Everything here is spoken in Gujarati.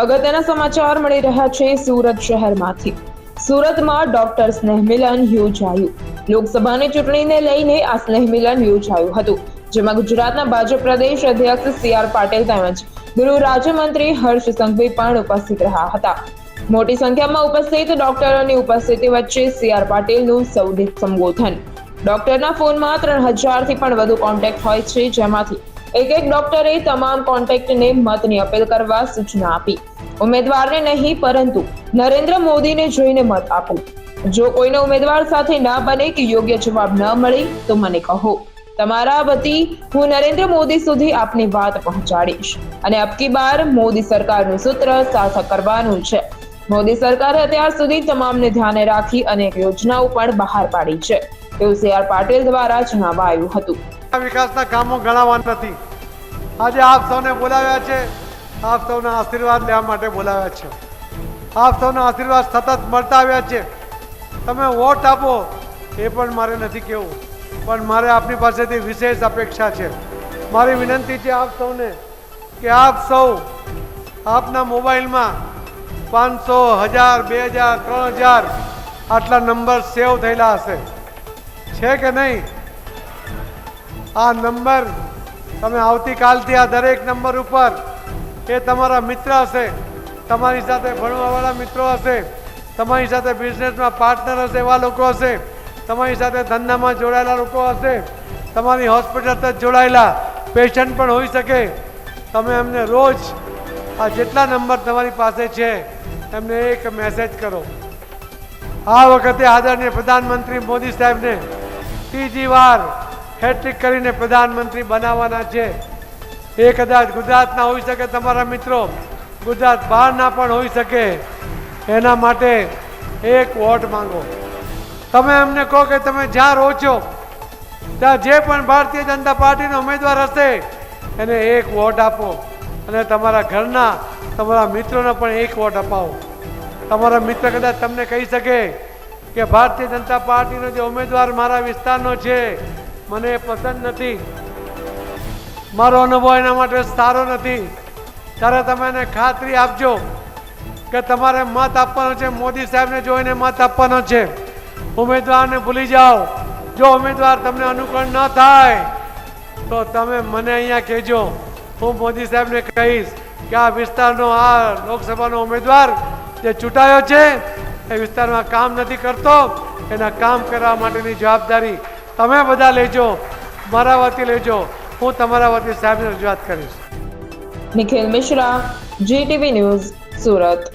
અગત્યના સમાચાર મળી રહ્યા છે સુરત શહેરમાંથી. સુરતમાં ડોક્ટર સ્નેહ મિલન યોજાયું. લોકસભાની ચૂંટણીને લઈને આ સ્નેહ મિલન યોજાયું હતું, જેમાં ગુજરાતના ભાજપ પ્રદેશ અધ્યક્ષ સી આર પાટીલ તેમજ ગૃહ રાજ્યમંત્રી હર્ષ સંઘવી પણ ઉપસ્થિત રહ્યા હતા. મોટી સંખ્યામાં ઉપસ્થિત ડોક્ટરોની ઉપસ્થિતિ વચ્ચે સી આર પાટીલનું સૌદિત સંબોધન. ડોક્ટરના ફોનમાં ત્રણ હજારથી પણ વધુ કોન્ટેક્ટ હોય છે, જેમાંથી એક એક ડોક્ટરે તમામ કોન્ટેક્ટને મતની અપીલ કરવા સૂચના આપી. ઉમેદવારને નહીં, પરંતુ નરેન્દ્ર મોદીને જોઈને મત આપો. જો કોઈને ઉમેદવાર સાથે ના બને કે યોગ્ય જવાબ ન મળે, તો મને કહો. તમારા વતી હું નરેન્દ્ર મોદી સુધી આપની વાત પહોંચાડીશ. અને અબકી બાર મોદી સરકારનું સૂત્ર સાર્થક કરવાનું છે. મોદી સરકારે અત્યાર સુધી તમામને ધ્યાને રાખી અનેક યોજનાઓ પણ બહાર પાડી છે. એવું સી આર પાટીલ દ્વારા જણાવાયું હતું. વિકાસના કામો ગણાવવા નથી. આજે આપ સૌને બોલાવ્યા છે. આપ સૌના આશીર્વાદ લેવા માટે બોલાવ્યા છે. આપ સૌના આશીર્વાદ સતત મળતા આવ્યા છે. તમે વોટ આપો એ પણ મારે નથી કહેવું. પણ મારે આપની પાસેથી વિશેષ અપેક્ષા છે. મારી વિનંતી છે આપ સૌને કે આપ સૌ આપના મોબાઈલમાં પાંચસો, હજાર, બે હજાર, ત્રણ હજાર આટલા નંબર સેવ થયેલા હશે. છે કે નહીં? આ નંબર તમે આવતીકાલથી આ દરેક નંબર ઉપર એ તમારા મિત્ર હશે. તમારી સાથે ભણવાવાળા મિત્રો હશે. તમારી સાથે બિઝનેસમાં પાર્ટનર હશે એવા લોકો હશે. તમારી સાથે ધંધામાં જોડાયેલા લોકો હશે. તમારી હોસ્પિટલ સાથે જોડાયેલા પેશન્ટ પણ હોઈ શકે. તમે એમને રોજ આ જેટલા નંબર તમારી પાસે છે, એમને એક મેસેજ કરો. આ વખતે આદરણીય પ્રધાનમંત્રી મોદી સાહેબને ત્રીજી વાર હેટ્રિક કરીને પ્રધાનમંત્રી બનાવવાના છે. એ કદાચ ગુજરાતના હોઈ શકે તમારા મિત્રો. ગુજરાત બહારના પણ હોઈ શકે. એના માટે એક વોટ માંગો. તમે એમને કહો કે તમે જ્યાં રહો છો, ત્યાં જે પણ ભારતીય જનતા પાર્ટીનો ઉમેદવાર હશે, એને એક વોટ આપો. અને તમારા ઘરના તમારા મિત્રોને પણ એક વોટ અપાવો. તમારા મિત્ર કદાચ તમને કહી શકે કે ભારતીય જનતા પાર્ટીનો જે ઉમેદવાર મારા વિસ્તારનો છે, મને પસંદ નથી. મારો અનુભવ એના માટે સારો નથી. ત્યારે તમે એને ખાતરી આપજો કે તમારે મત આપવાનો છે. મોદી સાહેબને જોઈને મત આપવાનો છે. ઉમેદવારને ભૂલી જાઓ. જો ઉમેદવાર તમને અનુકૂળ ન થાય, તો તમે મને અહીંયા કહેજો. હું મોદી સાહેબને કહીશ કે આ વિસ્તારનો, આ લોકસભાનો ઉમેદવાર જે ચૂંટાયો છે, એ વિસ્તારમાં કામ નથી કરતો. એના કામ કરવા માટેની જવાબદારી તમે બધા લેજો. મારા વતી લેજો. હું તમારા વતી સાહેબને રજૂઆત કરીશ. Nikhil Mishra GTV news Surat.